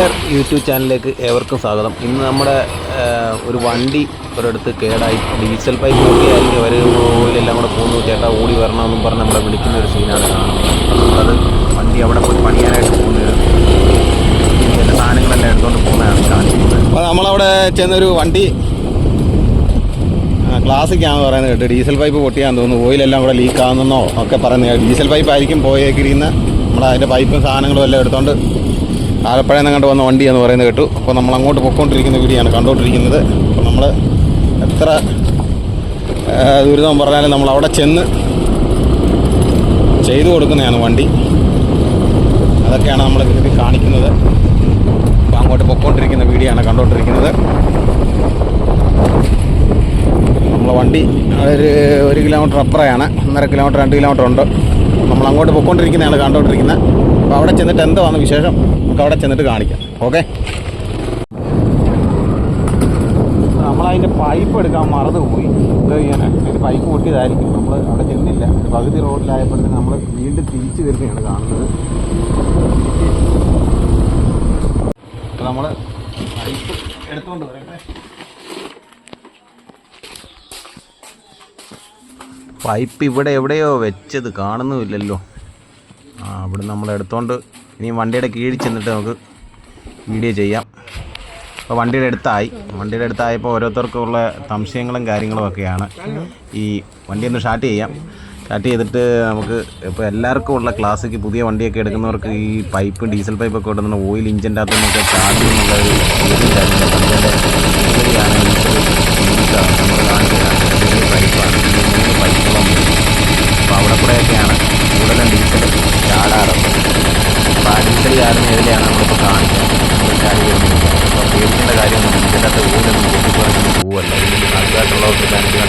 Trailer YouTube ചാനലിലേക്ക് ഏവർക്കും സ്വാഗതം. ഇന്ന് നമ്മുടെ ഒരു വണ്ടി ഒരിടത്ത് കേടായി. ഡീസൽ പൈപ്പ് പൊട്ടിയായിരിക്കും അവർ ഓയിലെല്ലാം കൂടെ പോകുന്നു. ചേട്ടാ ഓടി വരണമെന്നും പറഞ്ഞ് നമ്മളെ വിളിക്കുന്ന ഒരു സീനാണ് കാണുന്നത്. അത് വണ്ടി അവിടെ പോയി പണിയാനായിട്ട് പോകുന്നത് എന്റെ സാധനങ്ങളെല്ലാം എടുത്തുകൊണ്ട് പോകുന്നതാണ് കാണിക്കുന്നത്. നമ്മളവിടെ ചെന്നൊരു വണ്ടി ക്ലാസ്സിക്കാന്ന് പറയുന്നത് കേട്ട്. ഡീസൽ പൈപ്പ് പൊട്ടിയാന്ന് തോന്നുന്നു. ഓയിലെല്ലാം കൂടെ ലീക്ക് ആവുന്നെന്നോ ഒക്കെ പറയുന്നത് ഡീസൽ പൈപ്പ് ആയിരിക്കും പോയേക്കിരിക്കുന്ന. നമ്മൾ അതിന്റെ പൈപ്പും സാധനങ്ങളും എല്ലാം എടുത്തോണ്ട് ആലപ്പുഴയിൽ നിന്ന് കണ്ട് വന്ന വണ്ടി എന്ന് പറയുന്നത് കേട്ടു. അപ്പോൾ നമ്മൾ അങ്ങോട്ട് പൊയ്ക്കൊണ്ടിരിക്കുന്ന വീടിയാണ് കണ്ടുകൊണ്ടിരിക്കുന്നത്. അപ്പോൾ നമ്മൾ എത്ര ദുരിതം പറഞ്ഞാലും നമ്മൾ അവിടെ ചെന്ന് ചെയ്തു കൊടുക്കുന്നതാണ് വണ്ടി. അതൊക്കെയാണ് നമ്മൾ ഇതിൽ കാണിക്കുന്നത്. അപ്പോൾ അങ്ങോട്ട് പൊയ്ക്കൊണ്ടിരിക്കുന്ന വീടിയാണ് കണ്ടുകൊണ്ടിരിക്കുന്നത്. നമ്മളെ വണ്ടി ഒരു ഒരു കിലോമീറ്റർ അപ്പുറയാണ്. ഒന്നര കിലോമീറ്റർ രണ്ട് കിലോമീറ്റർ ഉണ്ട്. നമ്മൾ അങ്ങോട്ട് പൊയ്ക്കൊണ്ടിരിക്കുന്നതാണ് കണ്ടുകൊണ്ടിരിക്കുന്നത്. അപ്പോൾ അവിടെ ചെന്നിട്ട് എന്താണ് വിശേഷം? നമുക്ക് അവിടെ ചെന്നിട്ട് കാണിക്കാം. ഓക്കെ നമ്മളതിന്റെ പൈപ്പ് എടുക്കാൻ മറന്നുപോയി എന്താ ചെയ്യാൻ അതിന്റെ പൈപ്പ് പൊട്ടിയതായിരിക്കും. നമ്മൾ അവിടെ ചെന്നില്ല. പകുതി റോഡിലായപ്പോഴത്തേക്ക് നമ്മൾ വീണ്ടും തിരിച്ചു വരുന്നതാണ് കാണുന്നത്. നമ്മൾ പൈപ്പ് എടുത്തുകൊണ്ട് വരട്ടെ. പൈപ്പ് ഇവിടെ എവിടെയോ വെച്ചത് കാണുന്നുമില്ലല്ലോ. ആ അവിടെ നമ്മൾ എടുത്തോണ്ട് ഇനി വണ്ടിയുടെ കീഴിൽ ചെന്നിട്ട് നമുക്ക് വീഡിയോ ചെയ്യാം. അപ്പോൾ വണ്ടിയുടെ അടുത്തായി. വണ്ടിയുടെ അടുത്തായപ്പോൾ ഓരോരുത്തർക്കുള്ള സംശയങ്ങളും കാര്യങ്ങളും ഒക്കെയാണ്. ഈ വണ്ടി ഒന്ന് സ്റ്റാർട്ട് ചെയ്യാം. സ്റ്റാർട്ട് ചെയ്തിട്ട് നമുക്ക് ഇപ്പോൾ എല്ലാവർക്കും ഉള്ള ക്ലാസ്സിക്ക് പുതിയ വണ്ടിയൊക്കെ എടുക്കുന്നവർക്ക് ഈ പൈപ്പ് ഡീസൽ പൈപ്പൊക്കെ ഇടുന്ന ഓയിൽ ഇഞ്ചിന്റെ അകത്തു നിന്നൊക്കെ ചാടുന്നുള്ള ഒരു പൈപ്പാണ്. മൂന്ന് പൈപ്പുകളും അപ്പോൾ അവിടെ കൂടെയൊക്കെയാണ്. ഇതിലെയാണ് നമ്മളിപ്പോൾ കാണിക്കുന്നത് നമ്മൾ ചാടി അപ്പോൾ പേടിക്കേണ്ട കാര്യമൊന്നും ഇതിന്റെ അകത്ത് ഓയിലൊന്നും പൊട്ടിക്കുറഞ്ഞൊന്നും പോവല്ല. അതിലായിട്ടുള്ളവർക്ക് കണ്ടില്ല?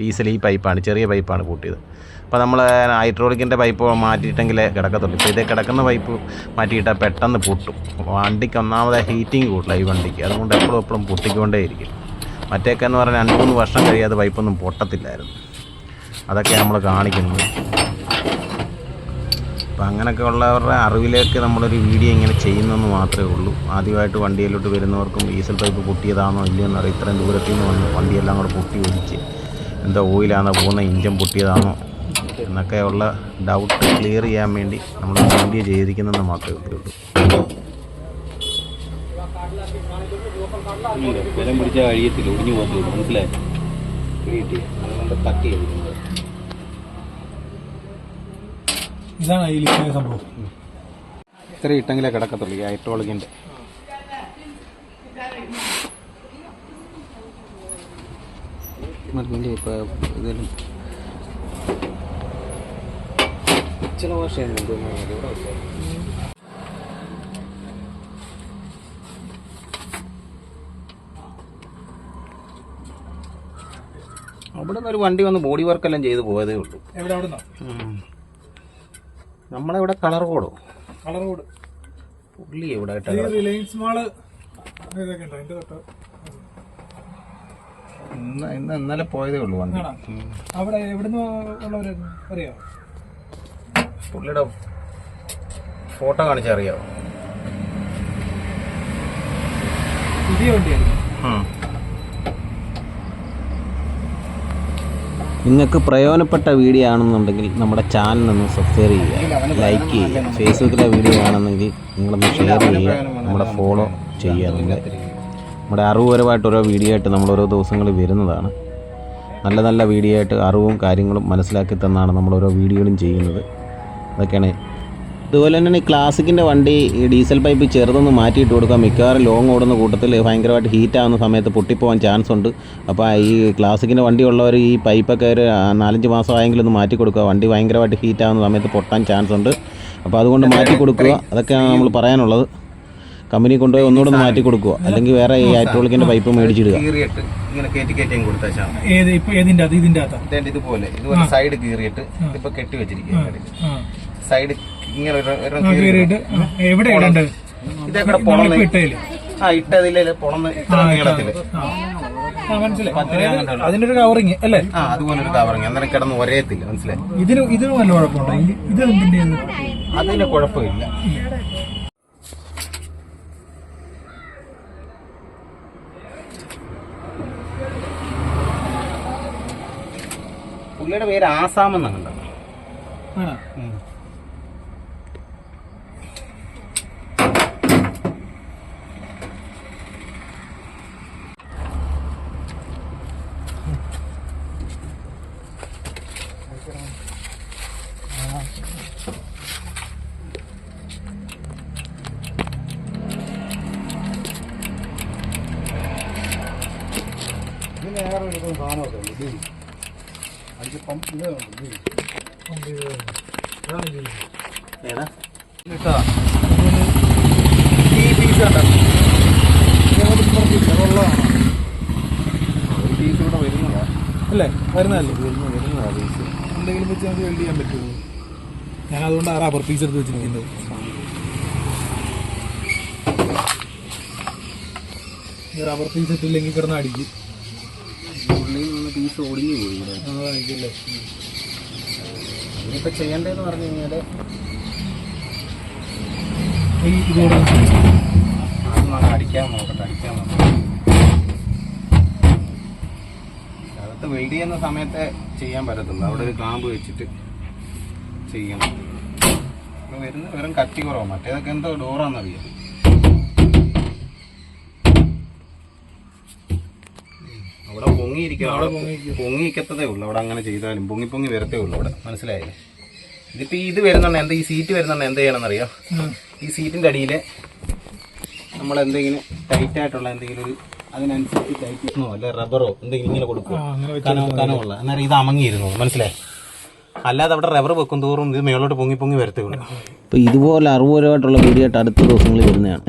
ഡീസൽ ഈ പൈപ്പാണ് ചെറിയ പൈപ്പാണ് കൂട്ടിയത്. അപ്പോൾ നമ്മൾ ഹൈഡ്രോളിക്കിന്റെ പൈപ്പ് മാറ്റിയിട്ടെങ്കിലേ കിടക്കത്തുള്ളൂ. ഇപ്പോൾ ഇതേ കിടക്കുന്ന പൈപ്പ് മാറ്റിയിട്ടാൽ പെട്ടെന്ന് പൊട്ടും. വണ്ടിക്ക് ഒന്നാമത് ഹീറ്റിംഗ് കൂട്ടില്ല ഈ വണ്ടിക്ക്. അതുകൊണ്ട് എപ്പോഴും എപ്പോഴും മറ്റേക്കെ എന്ന് പറഞ്ഞാൽ രണ്ട് മൂന്ന് വർഷം കഴിയാതെ പൈപ്പൊന്നും പൊട്ടത്തില്ലായിരുന്നു. അതൊക്കെ നമ്മൾ കാണിക്കുന്നത്. അപ്പം അങ്ങനെയൊക്കെ ഉള്ളവരുടെ അറിവിലേക്ക് നമ്മളൊരു വീഡിയോ ഇങ്ങനെ ചെയ്യുന്നെന്ന് മാത്രമേ ഉള്ളൂ. ആദ്യമായിട്ട് വണ്ടിയിലോട്ട് വരുന്നവർക്കും ഡീസൽ പൈപ്പ് പൊട്ടിയതാണോ ഇല്ലയോ എന്നറിയാം ഇത്രയും ദൂരത്തിൽ നിന്ന് വന്ന് വണ്ടിയെല്ലാം കൂടെ പൊട്ടി ഒഴിച്ച് എന്താ ഓയിലാണോ പോകുന്ന ഇഞ്ചൻ പൊട്ടിയതാണോ എന്നൊക്കെയുള്ള ഡൗട്ട് ക്ലിയർ ചെയ്യാൻ വേണ്ടി നമ്മൾ വീഡിയോ ചെയ്തിരിക്കുന്നതെന്ന് മാത്രമേ ഉള്ളൂ. ബലം പിടിച്ചാൽ കഴിയത്തില്ല ഒടിഞ്ഞു പോകത്തില്ല മനസ്സിലായി? കിട്ടി അതുകൊണ്ട് കട്ട് ചെയ്തിട്ടുണ്ട് ഇതാണ് ലീക്കിന്റെ സംഭവം. ഇത്ര ഇട്ടെങ്കിലേ കിടക്കത്തുള്ളൂ ഈ ഹൈഡ്രോളിക്കിന്റെ. ഇപ്പോൾ ഇതിലും ചില ഭാഷയാണ് തോന്നുന്നത് അവിടെ നിന്ന് ഒരു വണ്ടി വന്ന് ബോഡി വർക്കെല്ലാം ചെയ്ത് പോയതേ ഉള്ളൂ. എവിടെ ഇവിടെ കളർ കോഡോ? Colour code. പുള്ളി എവിടെ റിലയൻസ് മാൾ ഇന്ന് ഇന്ന് ഇന്നലെ പോയതേ ഉള്ളൂ വണ്ടി. അവിടെ എവിടുന്ന് ഉള്ളവരായിരുന്നു അറിയോ? പുള്ളിയുടെ ഫോട്ടോ കാണിച്ചറിയാവോ പുതിയ വണ്ടിയായിരുന്നു. നിങ്ങൾക്ക് പ്രയോജനപ്പെട്ട വീഡിയോ ആണെന്നുണ്ടെങ്കിൽ നമ്മുടെ ചാനൽ ഒന്ന് സബ്സ്ക്രൈബ് ചെയ്യുക. ലൈക്ക് ചെയ്യുക. ഫേസ്ബുക്കിലെ വീഡിയോ ആണെന്നെങ്കിൽ നിങ്ങളൊന്ന് ഷെയർ ചെയ്യുക. നമ്മുടെ ഫോളോ ചെയ്യുക നിങ്ങൾ. നമ്മുടെ അറിവുപരമായിട്ട് ഓരോ വീഡിയോ ആയിട്ട് നമ്മൾ ഓരോ ദിവസങ്ങളിൽ വരുന്നതാണ്. നല്ല നല്ല വീഡിയോ ആയിട്ട് അറിവും കാര്യങ്ങളും മനസ്സിലാക്കി തന്നാണ് നമ്മൾ ഓരോ വീഡിയോകളും ചെയ്യുന്നത്. അതൊക്കെയാണ് അതുപോലെ തന്നെ ഈ ക്ലാസിക്കിന്റെ വണ്ടി ഈ ഡീസൽ പൈപ്പ് ചെറുതൊന്ന് മാറ്റിയിട്ട് കൊടുക്കുക. മിക്കവാറും ലോങ് ഓടുന്ന കൂട്ടത്തിൽ ഭയങ്കരമായിട്ട് ഹീറ്റ് ആവുന്ന സമയത്ത് പൊട്ടിപ്പോകാൻ ചാൻസ് ഉണ്ട്. അപ്പോൾ ഈ ക്ലാസിക്കിന്റെ വണ്ടി ഉള്ളവർ ഈ പൈപ്പൊക്കെ ഒരു നാലഞ്ച് മാസം ആയെങ്കിലും ഒന്ന് മാറ്റി കൊടുക്കുക. വണ്ടി ഭയങ്കരമായിട്ട് ഹീറ്റ് ആവുന്ന സമയത്ത് പൊട്ടാൻ ചാൻസ് ഉണ്ട്. അപ്പോൾ അതുകൊണ്ട് മാറ്റി കൊടുക്കുക. അതൊക്കെയാണ് നമ്മൾ പറയാനുള്ളത്. കമ്പനി കൊണ്ടുപോയി ഒന്നുകൂടെ ഒന്ന് മാറ്റി കൊടുക്കുക. അല്ലെങ്കിൽ വേറെ ഈ ആറ്റോളിക്കിന്റെ പൈപ്പ് മേടിച്ചിടുക. ഇങ്ങനെ കയറ്റി കയറ്റിയും കൊടുത്താൽ ഏത് ഇപ്പൊ ഏതിന്റെ ഇതിന്റെ ഇതുപോലെ. ഇതുപോലെ സൈഡ് കീറിയിട്ട് ഇതിപ്പോ കെട്ടി വെച്ചിരിക്കുക ആ. സൈഡ് ഇങ്ങനെ എവിടെ ഇതേക്കൂടെ പൊളന്ന് ആ ഇട്ടതില്ലേ പൊളന്ന് ഇത്ര നീളത്തിൽ. അതിന്റെ ഒരു കവറിങ് അല്ലേ? ആ അതുപോലെ ഒരു കവറിങ്. അന്നേരം കിടന്ന് ഒരേത്തില്ല മനസ്സിലായി? ഇതിന് ഇതിന് വല്ല കുഴപ്പമുണ്ടോ? ഇത് എന്തിന്റെ അതിന് കുഴപ്പമില്ല. പുള്ളിയുടെ പേര് ആസാം എന്നാണ് ഏതാ? കേട്ടോ ഈ പീസ് കണ്ടോ? ഒരു പീസ് വരുന്നതാ. അല്ലേ? വരുന്നതല്ലേ? വരുന്ന വരുന്നതാ പീസ്. എന്തെങ്കിലും വെച്ച് നമുക്ക് വെൽഡ് ചെയ്യാൻ പറ്റുമോ? ഞാൻ അതുകൊണ്ട് ആ റബ്ബർ പീസ് എടുത്ത് വെച്ചിരിക്കുന്നത് റബ്ബർ പീസ് ഇട്ടില്ലെങ്കിൽ കിടന്ന് അടിക്കും. പീസ് ഒടിഞ്ഞു പോയി ഇനിയിപ്പോൾ ചെയ്യേണ്ടതെന്ന് പറഞ്ഞു കഴിഞ്ഞാൽ അടിക്കാൻ നോക്കട്ടെ അടിക്കാൻ നോക്കട്ടെ. അകത്ത് വെൽഡ് ചെയ്യുന്ന സമയത്ത് ചെയ്യാൻ പറ്റത്തുള്ളൂ. അവിടെ ഒരു ക്ലാമ്പ് വെച്ചിട്ട് ചെയ്യണം. വരുന്ന വെറും കത്തി കുറവാണ് മറ്റേതൊക്കെ എന്തോ ഡോറാന്നറിയാം അവിടെ പൊങ്ങിയിരിക്കും. അവിടെ പൊങ്ങിക്കത്തതേ ഉള്ളൂ. അവിടെ അങ്ങനെ ചെയ്താലും പൊങ്ങി പൊങ്ങി വരത്തേ ഉള്ളൂ അവിടെ. മനസ്സിലായില്ലേ? ഇതിപ്പോ ഇത് വരുന്നുണ്ട് എന്താ ഈ സീറ്റ് വരുന്നുണ്ട് എന്ത് ചെയ്യണമെന്നറിയോ? ഈ സീറ്റിന്റെ അടിയിൽ നമ്മൾ എന്തെങ്കിലും ടൈറ്റ് ആയിട്ടുള്ള എന്തെങ്കിലും ഒരു അതിനനുസരിച്ച് ടൈറ്റ് അല്ലെ റബ്ബറോ എന്തെങ്കിലും ഇങ്ങനെ കൊടുക്കുക കനമുള്ള. അന്നേരം ഇത് അമങ്ങിയിരുന്നു. മനസ്സിലായി? അല്ലാതെ അവിടെ റബ്ബർ വെക്കും തോറും ഇത് മേളോട്ട് പൊങ്ങി പൊങ്ങി വരത്തേ ഉള്ളൂ. അപ്പോൾ ഇതുപോലെ അറിവുപരമായിട്ടുള്ള വീഡിയോ ആയിട്ട് അടുത്ത ദിവസങ്ങളിൽ വരുന്നതാണ്.